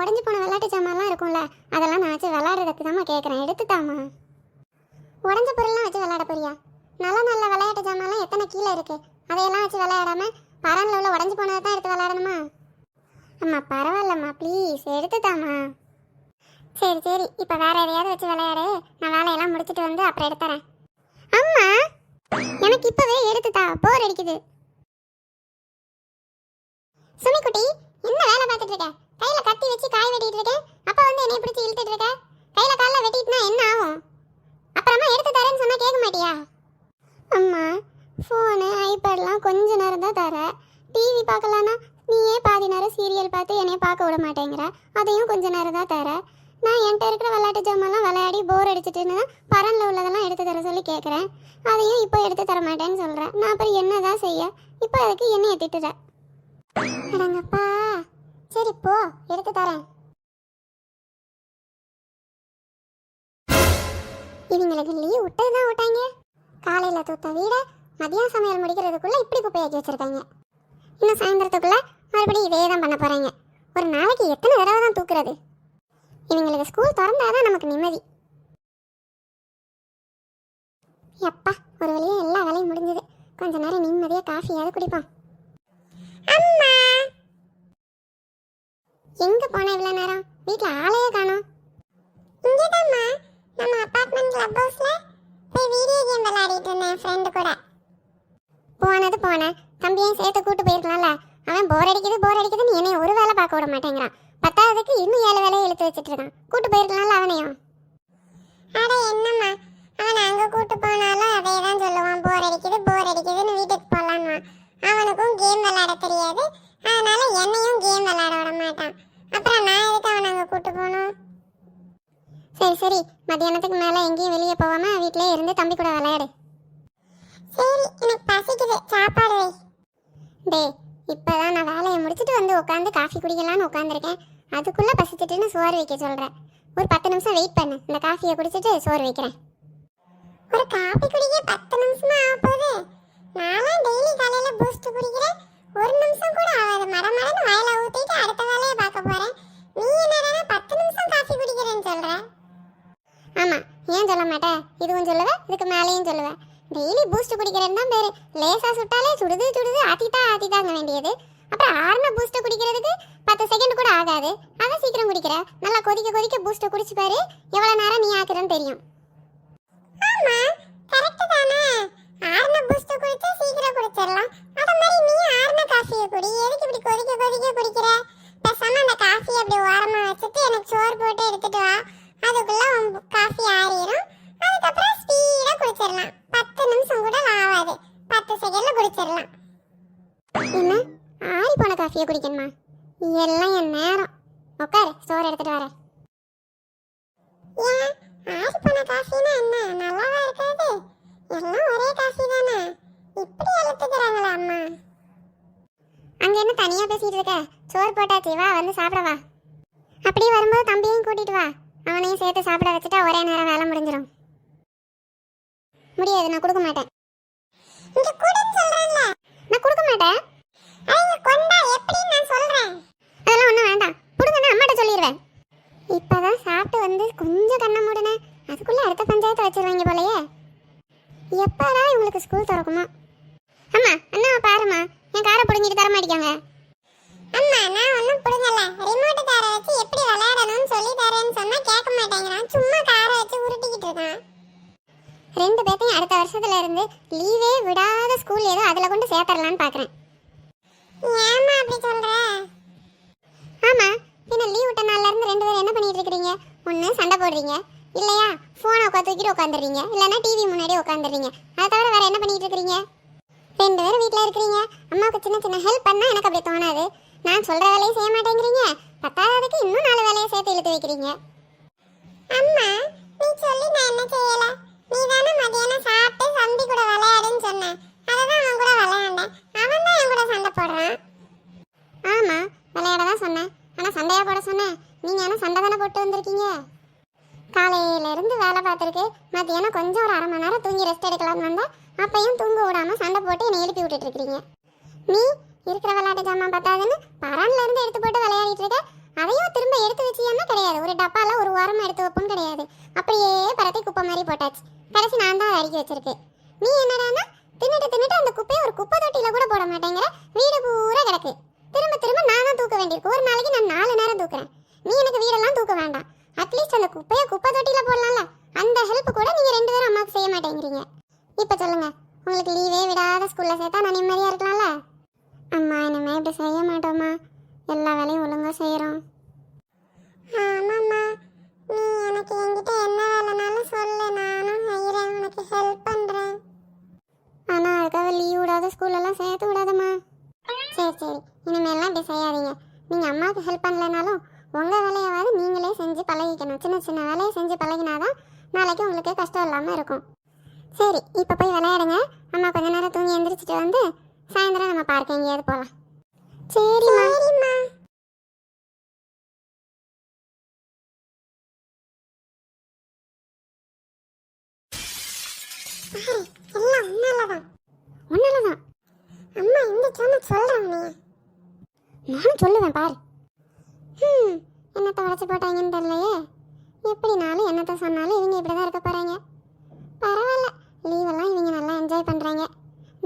உடஞ்சி போன விளையாட்டு சாமான்லாம் இருக்கும்ல அதெல்லாம் நான் வச்சு விளையாடுறதுக்கு தாம்மா கேட்குறேன் எடுத்துட்டாமா உடஞ்ச பொருள்லாம் வச்சு விளையாட போறியா? நல்ல நல்ல விளையாட்டு ஜாமான்லாம் எத்தனை கீழே இருக்கு? அதையெல்லாம் வச்சு விளையாடாம பரன்ல உள்ள உடஞ்சி போனதை தான் எடுத்து விளையாடணுமா? அம்மா பரவாயில்லம்மா ப்ளீஸ் எடுத்துட்டாமா சரி சரி. இப்போ வேற எதையாவது வச்சு விளையாடு. நான் வேலையெல்லாம் முடிச்சுட்டு வந்து அப்புறம் எடுத்துறேன். அம்மா எனக்கு இப்போவே எடுத்துட்டா போர் அடிக்குது. சுமிக்குட்டி என்ன வேலை பார்த்துட்டு இருக்க கையில கத்தி வச்சு காய் வெட்டிட்டு இருக்கேன் அப்ப வந்து என்னைய பிடிச்சி இழுத்துட்டு இருக்க கையில கால்ல வெட்டிட்டுனா என்ன ஆகும் அப்புறமா எடுத்து தரேன்னு சொன்னா கேட்க மாட்டியா அம்மா ஃபோனு ஐபேட்லாம் கொஞ்ச நேரம் தான் தர டிவி பார்க்கலான்னா நீயே பாதி நேரம் சீரியல் பார்த்து என்னைய பார்க்க விட மாட்டேங்கிற. அதையும் கொஞ்ச நேரம் தான் தர நான் என்கிட்ட இருக்கிற விளையாட்டு ஜாமான்லாம் விளையாடி போர் அடிச்சிட்டுன்னு பரனில் உள்ளதெல்லாம் எடுத்து தர சொல்லி கேட்குறேன் அதையும் இப்போ எடுத்து தர மாட்டேன்னு சொல்கிறேன் நான் அப்புறம் என்னதான் செய்ய? இப்போ அதுக்கு என்ன திட்டுற. அடங்கப்பா. சரி போ. எடுத்து தரேன். இவங்களுக்கு லீவ் விட்டது தான் விட்டாங்க. காலையில் தூத்த வீடை மதியம் சமையல் முடிக்கிறதுக்குள்ளே இப்படி குப்பையாக்கி வச்சுருக்காங்க. இன்னும் சாயந்தரத்துக்குள்ளே மறுபடியும் இதே தான் பண்ண போகிறாங்க ஒரு நாளைக்கு எத்தனை தடவை தான் தூக்குறது? இவங்களுக்கு ஸ்கூல் திறந்தாதான் நமக்கு நிம்மதி. எப்பா ஒரு வழியாக எல்லா வேலையும் முடிஞ்சது. கொஞ்ச நேரம் நிம்மதியாக காஃபியாவது குடிப்போம். அம்மா! எங்க போன இவ்வளவு நேரம்? வீட்ல ஆளையே காணோம். இங்கதாம்மா. நம்ம அபார்ட்மெண்ட் கிளப் ஹவுஸ்ல போய் வீடியோ கேம் விளையாடிட்டு இருந்தேன் ஃப்ரெண்டு கூட. போவானே? தம்பியும் சேர்த்து கூட்டு போயிருக்கலாம்ல. அவன் போர் அடிக்குது போர் அடிக்குதுன்னு என்னை ஒரு வேலை பார்க்க விட மாட்டேங்கிறான். பத்தாவதுக்கு இன்னும் ஏழு வேலையை இழுத்து வச்சுட்டு இருக்கான் கூட்டு போயிருக்கலாம்ல அவனையும். அட என்னம்மா? அவன் அங்கே கூட்டு போனாலும் அதே தான் சொல்லுவான். போர் அடிக்குது போர் அடிக்குதுன்னு வீட்டுக்கு போகலான்னு அவனுக்கும் கேம் விளையாட தெரியாது. அதனால என்னையும் கேம் விளையாட விட மாட்டான். அப்புறம் நான் எதுக்கு அவனை அங்கே கூட்டு போகணும்? சரி சரி. மத்தியானத்துக்கு மேலே எங்கேயும் வெளியே போகாமல் வீட்டிலே இருந்து தம்பி கூட விளையாடு. சரி எனக்கு பசிக்குது. சாப்பாடு வை. டேய் இப்பதான் நான் வேலையை முடிச்சுட்டு வந்து உட்காந்து காஃபி குடிக்கலாம்னு உட்காந்துருக்கேன் அதுக்குள்ளே பசிச்சிட்டுன்னு சோறு வைக்க சொல்கிறேன் ஒரு பத்து நிமிஷம் வெயிட் பண்ணு. இந்த காஃபியை குடிச்சிட்டு சோறு வைக்கிறேன். ஒரு காஃபி குடிக்க பத்து நிமிஷமா ஆக போகுது நான்லாம் டெய்லி காலையில் பூஸ்ட் குடிக்கிறேன். ஒரு நிமிஷம் கூட ஆகாது. மர மடன்னு வயலை ஊற்றிட்டு அடுத்த வேலையை பார்க்க போகிறேன் நீ என்னடா பத்து நிமிஷம் காஃபி குடிக்கிறேன்னு சொல்ற? ஆமாம் ஏன் சொல்ல மாட்டேன் இதுவும் சொல்லுவேன் இதுக்கு மேலேயும் சொல்லுவேன் டெய்லி பூஸ்ட் குடிக்கிறேன்னு தான் பேரு. லேசா சுட்டாலே சுடுது சுடுது ஆத்திட்டா ஆத்திட்டாங்க வேண்டியது. அப்புறம் ஆறுன பூஸ்ட் குடிக்கிறதுக்கு பத்து செகண்ட் கூட ஆகாது. அதை சீக்கிரம் குடிக்கிற. நல்லா கொதிக்க கொதிக்க பூஸ்ட் குடிச்சு பாரு. எவ்வளவு நேரம் நீ ஆக்குறன்னு தெரியும். ஆமா கரெக்ட் தானே. ஆறுன பூஸ்ட் குடிச்சா சீக்கிரம் குடிச்சிடலாம். அத மாதிரி நீ ஆறுன காஃபியை குடி. எதுக்கு இப்படி கொதிக்க கொதிக்க குடிக்கிற? பேசாம அந்த காஃபியை அப்படி ஓரமா வச்சுட்டு எனக்கு சோறு போட்டு எடுத்துட்டு வா. அதுக்குள்ள காஃபி ஆறிடும் அதுக்கப்புறம் ஸ்பீடா குடிச்சிடலாம் பத்து நிமிஷம் கூட ஆகாது பத்து செகண்ட்ல குடிச்சிடலாம் என்ன? ஆறி போன காஃபியை குடிக்கணுமா? எல்லாம் என் நேரம். உட்காரு சோறு எடுத்துட்டு வரேன். ஏன்? ஆறி போன காஃபினா என்ன? நல்லாவா இருக்காது? எல்லாம் ஒரே காஃபி தானே? இப்படி அழுத்துக்கிறாங்களா அம்மா. அங்க என்ன தனியா பேசிட்டு இருக்க? சோறு போட்டாச்சு வா வந்து சாப்பிட வா. அப்படியே வரும்போது தம்பியையும் கூட்டிட்டு வா. அவனையும் சேர்த்து சாப்பிட வச்சுட்டா ஒரே நேரம் வேலை முடிஞ்சிடும் முடியாது நான் கொடுக்க மாட்டேன் இங்க கூடன்னு சொல்றேன்ல நான் கொடுக்க மாட்டேன் அவங்க கொண்டா எப்படி நான் சொல்றேன் அதெல்லாம் ஒண்ணும் வேண்டாம் கொடுங்கன்னு அம்மாட்ட சொல்லிடுவேன் இப்பதான் சாப்பிட்டு வந்து கொஞ்சம் கண்ணை மூடுனேன் அதுக்குள்ள அடுத்த பஞ்சாயத்து வச்சிருவாங்க போலயே எப்பதான் இவங்களுக்கு ஸ்கூல் திறக்குமா? அம்மா அண்ணா பாருமா என் காரை பிடுங்கிட்டு தர மாட்டேங்க அம்மா நான் ஒன்றும் பிடுங்கல. ரிமோட் காரை வச்சு எப்படி விளையாடணும்னு சொல்லி தரேன்னு சொன்னா கேட்க மாட்டேங்கிறான். சும்மா காரை வச்சு உருட்டிக்கிட்டு இருக்கான். ரெண்டு பேர்த்தையும் அடுத்த வருஷத்துல இருந்து லீவே விடாத ஸ்கூல் ஏதோ அதில் கொண்டு சேர்த்துடலான்னு பார்க்குறேன் ஏமா அப்படி சொல்ற? ஆமா பின்ன லீவ் விட்ட நாள்ல இருந்து ரெண்டு பேரும் என்ன பண்ணிட்டு இருக்கீங்க ஒண்ணு சண்டை போடுறீங்க. இல்லையா? ஃபோனை உட்காந்து தூக்கிட்டு உட்காந்துறீங்க இல்லைன்னா டிவி முன்னாடி உட்காந்துறீங்க அதை தவிர வேறு என்ன பண்ணிட்டு இருக்கிறீங்க? ரெண்டு பேரும் வீட்டில் இருக்கிறீங்க. அம்மாவுக்கு சின்ன சின்ன ஹெல்ப் பண்ணால் எனக்கு அப்படி தோணாது. நான் சொல்கிற வேலையை செய்ய மாட்டேங்கிறீங்க. பத்தாவதுக்கு இன்னும் நாலு வேலையை சேர்த்து இழுத்து வைக்கிறீங்க. அம்மா நீ சொல்லி நான் என்ன செய்யல? நீ தானே மதியானம் சாப்பிட்டு சந்தி கூட விளையாடுன்னு சொன்ன. அததான் அவன் கூட விளையாண்டேன். அவன் தான் என் கூட சண்டை போடுறான். ஆமாம் விளையாட தான் சொன்னேன். ஆனால் சண்டையாக போட சொன்னேன். நீங்கள் என்ன சண்டை தானே போட்டு வந்திருக்கீங்க? காலையில இருந்து வேலை பார்த்துருக்கு. மத்தியானம் கொஞ்சம் ஒரு அரை மணி நேரம் தூங்கி ரெஸ்ட் எடுக்கலாம்னு வந்தேன் அப்பையும் தூங்க விடாம சண்டை போட்டு என்னை எழுப்பி விட்டுட்டு இருக்கிறீங்க. நீ இருக்கிற விளையாட்டு ஜாமான் பத்தாதுன்னு பரான்ல இருந்து எடுத்து போட்டு விளையாடிட்டு இருக்க. அதையும் திரும்ப எடுத்து வச்சியான்னா கிடையாது. ஒரு டப்பால ஒரு உரம் எடுத்து வைப்போம் கிடையாது. அப்படியே பரத்தி குப்பை மாதிரி போட்டாச்சு. கடைசி நான் தான் அதை அடுக்கி நீ என்னடானா தின்னுட்டு தின்னுட்டு அந்த குப்பையை ஒரு குப்பை தொட்டியில் கூட போட மாட்டேங்கிற. வீடு பூரா கிடக்கு. திரும்ப திரும்ப நான் தான் தூக்க வேண்டியிருக்கு. ஒரு நாளைக்கு நான் நாலு நேரம் தூக்குறேன். நீ எனக்கு வீடெல்லாம் அட்லீஸ்ட் அந்த குப்பையை குப்பை தொட்டியில் போடலாம்ல அந்த ஹெல்ப் கூட நீங்கள் ரெண்டு பேரும் அம்மாவுக்கு செய்ய மாட்டேங்கிறீங்க. இப்போ சொல்லுங்கள் உங்களுக்கு லீவே விடாத ஸ்கூலில் சேர்த்தா நான் நிம்மதியாக இருக்கலாம்ல? அம்மா இனிமே இப்படி செய்ய மாட்டோம்மா. எல்லா வேலையும் ஒழுங்காக செய்கிறோம் ஆமாம்மா. நீ எனக்கு என்கிட்ட என்ன வேலைனாலும் சொல்லு நானும் செய்கிறேன் உனக்கு ஹெல்ப் பண்ணுறேன் ஆனால் அதுக்காக லீவ் விடாத ஸ்கூலெல்லாம் சேர்த்து விடாதம்மா. சரி சரி. இனிமேலாம் இப்படி செய்யாதீங்க. நீங்கள் அம்மாவுக்கு ஹெல்ப் பண்ணலனாலும் உங்க வேலையாவது நீங்களே செஞ்சு பழகிக்கணும். சின்ன சின்ன வேலையை செஞ்சு பழகினாதான் நாளைக்கு உங்களுக்கு கஷ்டம் இல்லாம இருக்கும். சரி இப்போ போய் விளையாடுங்க. அம்மா கொஞ்ச நேரம் தூங்கி எந்திரிச்சிட்டு வந்து சாயந்தரம் நம்ம பார்க்க எங்கேயாவது போகலாம் சரிம்மா. நானும் சொல்லுவேன் பாரு. என்னத்தை போட்டாங்கன்னு தெரியலையே. எப்படினாலும் என்னத்தை சொன்னாலும் இவங்க இப்படி தான் இருக்க போகிறாங்க பரவாயில்ல லீவெல்லாம் இவங்க நல்லா என்ஜாய் பண்ணுறாங்க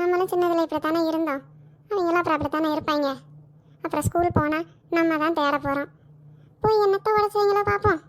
நம்மளும் சின்னதில் இப்படி தானே இருந்தோம். அவங்களாம் அப்புறம் அப்படி தானே இருப்பாங்க. அப்புறம் ஸ்கூல் போனால் நம்ம தான் தேட போகிறோம் போய் என்னத்தை உடச்சிங்களோ பார்ப்போம்